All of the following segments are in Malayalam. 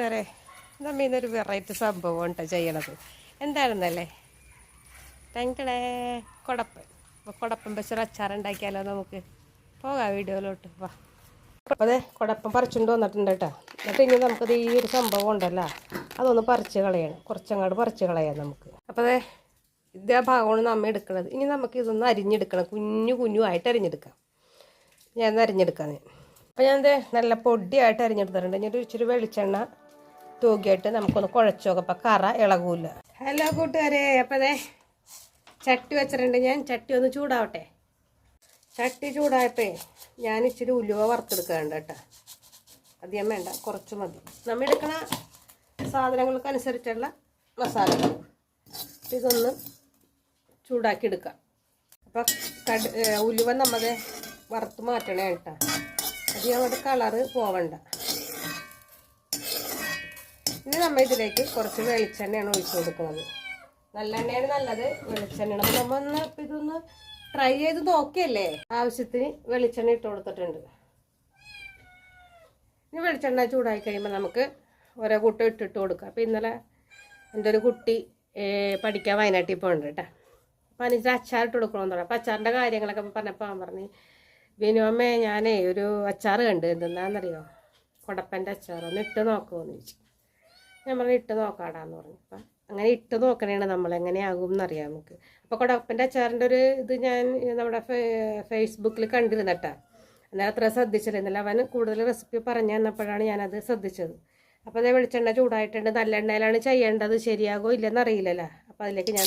കൂട്ടുകാരെ നമ്മ ഇന്നൊരു വെറൈറ്റി സംഭവം കേട്ടോ ചെയ്യണത്. എന്താണെന്നല്ലേ ടങ്കടേ കുടപ്പൻ അപ്പോൾ കുടപ്പൻ വെച്ചൊരു അച്ചാർ ഉണ്ടാക്കിയാലോ നമുക്ക്? പോകാം വീഡിയോയിലോട്ട്. വാ. അപ്പോൾ അതെ കുടപ്പം പറിച്ചുകൊണ്ട് വന്നിട്ടുണ്ട് കേട്ടോ. എന്നിട്ട് ഇനി നമുക്കത് ഈ ഒരു സംഭവം ഉണ്ടല്ലോ. അതൊന്ന് പറിച്ച് കളയണം. കുറച്ചങ്ങോട്ട് പറിച്ച് കളയാം നമുക്ക്. അപ്പോൾ അതെ ഇതേ ഭാഗമാണ് നമ്മ എടുക്കുന്നത് ഇനി നമുക്ക് ഇതൊന്ന് അരിഞ്ഞെടുക്കണം. കുഞ്ഞു കുഞ്ഞു ആയിട്ട് അരിഞ്ഞെടുക്കാം. ഞാൻ അരിഞ്ഞെടുക്കാം. അപ്പോൾ ഞാൻ നല്ല പൊടിയായിട്ട് അരിഞ്ഞെടുത്തിട്ടുണ്ട്. ഒരു ഇച്ചിരി വെളിച്ചെണ്ണ തൂക്കിയിട്ട് നമുക്കൊന്ന് കുഴച്ചു നോക്കാം അപ്പം കറ ഇളകൂല. ഹലോ കൂട്ടുകാരെ അപ്പതേ ചട്ടി വെച്ചിട്ടുണ്ട്. ഞാൻ ചട്ടി ഒന്ന് ചൂടാവട്ടെ. ചട്ടി ചൂടായപ്പേ ഞാൻ ഇച്ചിരി ഉലുവ വറുത്തെടുക്കാറുണ്ട് കേട്ടോ. അധികം വേണ്ട കുറച്ച് മതി. നമ്മൾ എടുക്കണ സാധനങ്ങൾക്കനുസരിച്ചുള്ള മസാല ഇതൊന്ന് ചൂടാക്കി എടുക്കാം. അപ്പം ഉലുവ നമ്മത് വറുത്ത് മാറ്റണേ കേട്ടോ. അധികം അവിടെ കളറ് പോവണ്ട. ഇനി നമ്മൾ ഇതിലേക്ക് കുറച്ച് വെളിച്ചെണ്ണയാണ് ഒഴിച്ചു കൊടുക്കുന്നത്. നല്ലെണ്ണയാണ് നല്ലത്. വെളിച്ചെണ്ണയാണ് അപ്പം നമ്മ ഒന്ന് ഇതൊന്ന് ട്രൈ ചെയ്ത് നോക്കിയല്ലേ? ആവശ്യത്തിന് വെളിച്ചെണ്ണ ഇട്ട് കൊടുത്തിട്ടുണ്ട്. ഇനി വെളിച്ചെണ്ണ ചൂടായി കഴിയുമ്പോൾ നമുക്ക് ഓരോ കൂട്ടം ഇട്ടിട്ട് കൊടുക്കാം. അപ്പം ഇന്നലെ എന്റെ ഒരു കുട്ടി പഠിക്കാൻ വയനാട്ടിൽ പോകുന്നുണ്ട് കേട്ടോ. അപ്പം അനുജ അച്ചാറിട്ട് കൊടുക്കണമെന്ന് പറഞ്ഞു. അപ്പം അച്ചാറിന്റെ കാര്യങ്ങളൊക്കെ പറഞ്ഞപ്പോൾ അവൻ പറഞ്ഞു വിനോമേ ഞാനേ ഒരു അച്ചാറ് കണ്ട് എന്തെന്നാണെന്നറിയോ കൊടപ്പന്റെ അച്ചാർ ഒന്ന് ഇട്ട് നോക്കുമെന്ന് ചോദിച്ചു. ഞാൻ ഇട്ട് നോക്കാടാന്ന് പറഞ്ഞു. അപ്പം അങ്ങനെ ഇട്ട് നോക്കണേണ് നമ്മൾ എങ്ങനെയാകും എന്നറിയാം നമുക്ക്. അപ്പോൾ കുടപ്പന്റെ അച്ചാറിന്റെ ഒരു ഇത് ഞാൻ നമ്മുടെ ഫേസ്ബുക്കിൽ കണ്ടിരുന്നട്ടാ അന്നേരം അത്ര ശ്രദ്ധിച്ചിരുന്നില്ല അവൻ കൂടുതൽ റെസിപ്പി പറഞ്ഞു തന്നപ്പോഴാണ് ഞാനത് ശ്രദ്ധിച്ചത്. അപ്പോൾ അതേ വെളിച്ചെണ്ണ ചൂടായിട്ടുണ്ട്. നല്ല എണ്ണയിലാണ് ചെയ്യേണ്ടത്. ശരിയാകോ ഇല്ലെന്നറിയില്ലല്ലോ. അപ്പോൾ അതിലേക്ക് ഞാൻ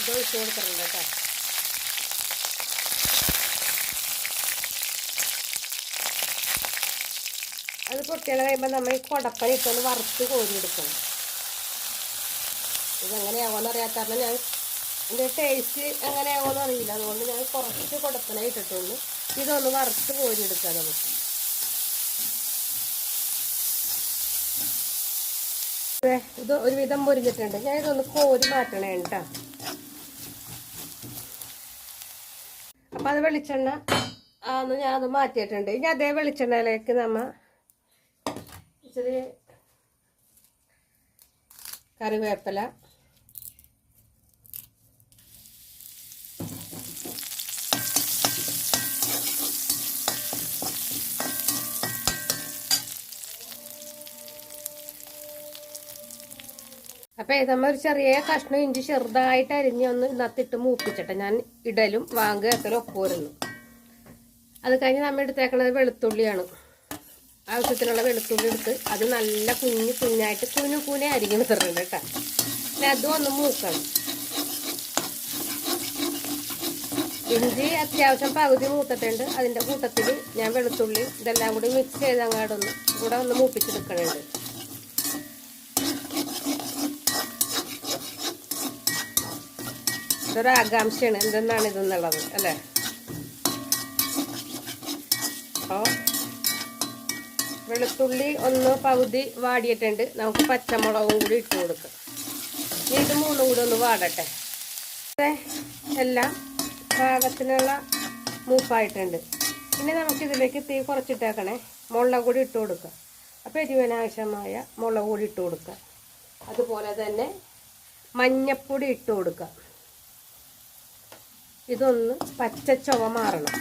ഇത് ഒഴിച്ച് കൊടുത്തിട്ടുണ്ട് കേട്ടോ. അത് പൊട്ടിയാൽ കഴിയുമ്പോൾ നമ്മൾ ഈ കുടപ്പന ഇട്ടൊന്ന് വറുത്ത് കോരിയെടുക്കണം. ഇതെങ്ങനെയാവോന്ന് അറിയാത്ത കാരണം ഞാൻ ഇതിന്റെ ടേസ്റ്റ് എങ്ങനെയാവുമെന്ന് അറിയില്ല. അതുകൊണ്ട് ഞാൻ കുറച്ച് കുടപ്പന ഇട്ടിട്ടുള്ളൂ. ഇതൊന്ന് വറുത്ത് കോരിയെടുക്കാം നമുക്ക് ഇത് ഒരുവിധം പൊരിഞ്ഞിട്ടുണ്ട് ഞാൻ ഇതൊന്ന് കോരി മാറ്റണേ കേട്ടോ അപ്പം അത് വെളിച്ചെണ്ണ അന്ന് ഞാൻ അത് മാറ്റിയിട്ടുണ്ട്. ഇനി അതേ വെളിച്ചെണ്ണയിലേക്ക് നമ്മ ഇച്ചിരി കറിവേപ്പില. അപ്പോൾ നമ്മൾ ഒരു ചെറിയ കഷ്ണം ഇഞ്ചി ചെറുതായിട്ട് അരിഞ്ഞ് ഒന്ന് നത്തിട്ട് മൂപ്പിച്ചിട്ട് ഞാൻ ഇടലും വാങ്ങുക എത്തലും ഒപ്പുവരുന്നു അത് കഴിഞ്ഞ് നമ്മൾ എടുത്തേക്കണത് വെളുത്തുള്ളിയാണ്. ആവശ്യത്തിനുള്ള വെളുത്തുള്ളി എടുത്ത് അത് നല്ല കുഞ്ഞു കുഞ്ഞായിട്ട് കുഞ്ഞു കൂനെ അരിഞ്ഞ് തരുന്നുണ്ട് കേട്ടോ. പിന്നെ അതും ഒന്ന് മൂക്കണം. ഇഞ്ചി അത്യാവശ്യം പകുതി മൂത്തിട്ടുണ്ട്. അതിന്റെ കൂട്ടത്തിൽ ഞാൻ വെളുത്തുള്ളി ഇതെല്ലാം കൂടി മിക്സ് ചെയ്ത് അങ്ങോട്ടൊന്ന് കൂടെ ഒന്ന് മൂപ്പിച്ചെടുക്കണുണ്ട്. ഇതൊരു ആകാംക്ഷയാണ്. എന്തെന്നാണ് ഇതെന്നുള്ളത്? അല്ലേ? അപ്പോൾ വെളുത്തുള്ളി ഒന്ന് പകുതി വാടിയിട്ടുണ്ട്. നമുക്ക് പച്ചമുളകും കൂടി ഇട്ട് കൊടുക്കാം. ഇനി ഇത് മൂന്നും കൂടി ഒന്ന് വാടട്ടെ. എല്ലാം പാകത്തിനുള്ള മൂപ്പായിട്ടുണ്ട്. പിന്നെ നമുക്കിതിലേക്ക് തീ കുറച്ചിട്ടേക്കണേ. മുളക് കൂടി ഇട്ട് കൊടുക്കുക അപ്പോൾ എരിവനാവശ്യമായ മുളക് കൂടി ഇട്ട് കൊടുക്കുക അതുപോലെ തന്നെ മഞ്ഞപ്പൊടി ഇട്ട് കൊടുക്കുക ഇതൊന്ന് പച്ച ചുവ മാറണം.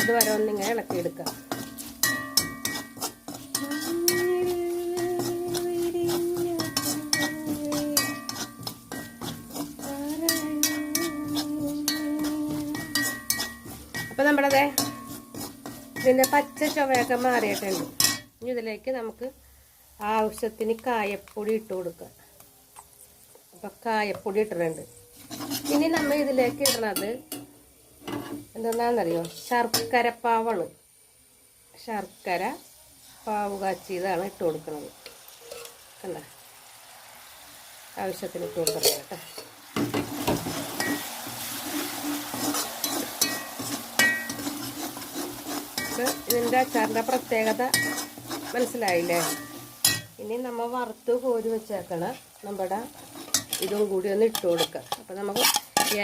അതുവരെ ഒന്നിങ്ങനെ ഇളക്കിയെടുക്കുക അപ്പം നമ്മളത് ഇതിന്റെ പച്ച ചുവയൊക്കെ മാറിയിട്ടുണ്ട്. ഇനി ഇതിലേക്ക് നമുക്ക് ആവശ്യത്തിന് കായപ്പൊടി ഇട്ട് കൊടുക്കുക അപ്പം കായപ്പൊടി ഇട്ടിട്ടുണ്ട്. ഇനി നമ്മൾ ഇതിലേക്ക് ഇടുന്നത് എന്തെന്നാണെന്നറിയോ ശർക്കര പാവാണ്. ശർക്കര പാവ് കാച്ചിയതാണ് ഇട്ട് കൊടുക്കുന്നത് കണ്ട? ആവശ്യത്തിന് ഇട്ട് കൊടുക്കണം കേട്ടോ. ഇത് ഇതിന്റെ അച്ചാറിന്റെ പ്രത്യേകത മനസ്സിലായില്ലേ? ഇനി നമ്മൾ വറുത്ത് കോരി വെച്ചേക്കണ. നമ്മുടെ ഇതും കൂടി ഒന്ന് ഇട്ട് കൊടുക്കുക അപ്പം നമുക്ക്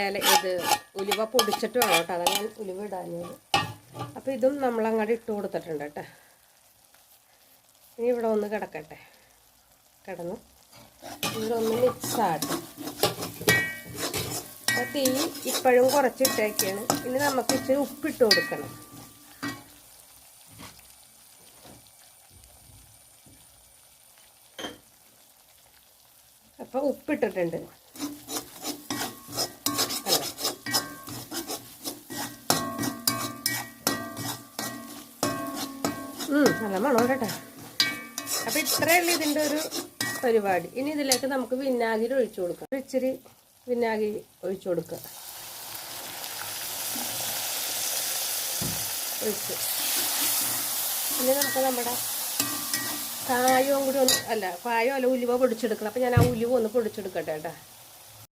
ഏല ഇത് ഉലുവ പൊടിച്ചിട്ട് വേണം കേട്ടോ. അതാണ് ഞാൻ ഉലുവ ഇടാഞ്ഞത്. അപ്പോൾ ഇതും നമ്മൾ അങ്ങോട്ട് ഇട്ട് കൊടുത്തിട്ടുണ്ട് കേട്ടോ. ഇനി ഇവിടെ ഒന്ന് കിടക്കട്ടെ. കിടന്നു. ഇവിടെ ഒന്ന് മിക്സ് ആട്ടെ അപ്പോൾ തീ ഇപ്പോഴും കുറച്ചിട്ടേക്കാണ്. ഇനി നമുക്ക് ഇച്ചിരി ഉപ്പിട്ട് കൊടുക്കണം. അപ്പോൾ ഉപ്പിട്ടിട്ടുണ്ട്. നല്ല മണം കേട്ടോ. അപ്പൊ ഇത്രയേ ഉള്ളൂ ഇതിന്റെ ഒരു പരിപാടി. ഇനി ഇതിലേക്ക് നമുക്ക് വിനാഗിരി ഒഴിച്ചു കൊടുക്കാം. ഇച്ചിരി വിനാഗിരി ഒഴിച്ചു കൊടുക്കുക. ഒഴിച്ച്. ഇനി നമുക്ക് നമ്മുടെ കായവും കൂടി ഒന്ന് അല്ല കായോ അല്ല ഉലുവ പൊടിച്ചെടുക്കണം. അപ്പം ഞാൻ ആ ഉലുവ ഒന്ന് പൊടിച്ചെടുക്കട്ടെ കേട്ടോ.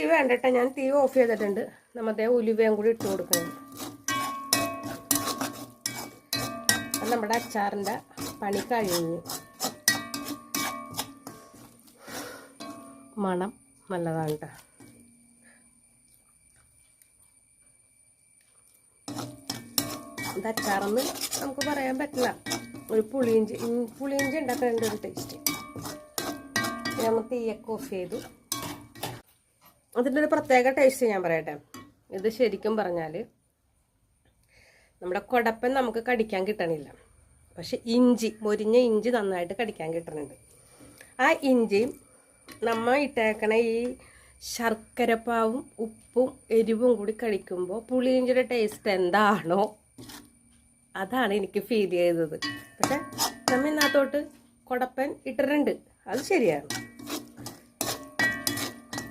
തീ വേണ്ടട്ടെ ഞാൻ തീ ഓഫ് ചെയ്തിട്ടുണ്ട്. നമ്മുടെ ഉലുവയും കൂടി ഇട്ട് കൊടുക്കണം. നമ്മുടെ അച്ചാറിന്റെ പണി കഴിഞ്ഞു. മണം നല്ലതാണ് കേട്ടോ. അച്ചാറെന്ന് നമുക്ക് പറയാൻ പറ്റില്ല. ഒരു പുളിയിഞ്ചി പുളിയിഞ്ചി ഉണ്ടാക്കേണ്ട ഒരു ടേസ്റ്റ് നമ്മൾ തീയൊക്കെ ഓഫ് ചെയ്തു. അതിന്റെ ഒരു പ്രത്യേക ടേസ്റ്റ് ഞാൻ പറയട്ടെ. ഇത് ശരിക്കും പറഞ്ഞാൽ നമ്മുടെ കുടപ്പൻ നമുക്ക് കടിക്കാൻ കിട്ടണില്ല. പക്ഷെ ഇഞ്ചി മൊരിഞ്ഞ ഇഞ്ചി നന്നായിട്ട് കടിക്കാൻ കിട്ടുന്നുണ്ട് ആ ഇഞ്ചിയും നമ്മൾ ഇട്ടേക്കണ ഈ ശർക്കരപ്പാവും ഉപ്പും എരിവും കൂടി കഴിക്കുമ്പോൾ പുളിയിഞ്ചിയുടെ ടേസ്റ്റ് എന്താണോ അതാണ് എനിക്ക് ഫീൽ ചെയ്തത്. പക്ഷെ നമ്മൾ ഇന്നത്തോട്ട് കുടപ്പൻ ഇട്ടിട്ടുണ്ട്. അത് ശരിയാണ്.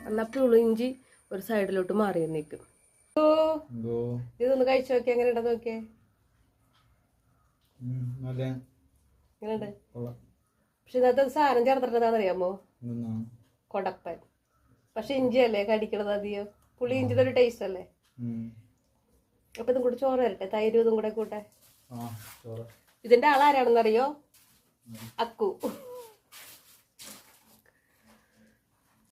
എന്നാൽ പുളിയിഞ്ചി ഒരു സൈഡിലോട്ട് മാറി നിൽക്കും ഇതൊന്ന് കഴിച്ചു നോക്കിയേ എങ്ങനെ ഉണ്ടെന്ന് നോക്കിയേ? എങ്ങനെയുണ്ട്? പക്ഷെ ഇന്നത്തെ സാധനം ചേർത്തിട്ടുണ്ടെന്നറിയാമോ കൊടപ്പൻ. പക്ഷെ ഇഞ്ചി അല്ലേ കടിക്കണത് അധികം? പുളി ഇഞ്ചിയുടെ ഒരു ടേസ്റ്റ് അല്ലേ. അപ്പൊ ഇതും കൂടെ ചോറ് വരട്ടെ തൈരും ഇതും കൂടെ കൂട്ടെ. ഇതിന്റെ ആളാരാണെന്നറിയോ? അക്കു.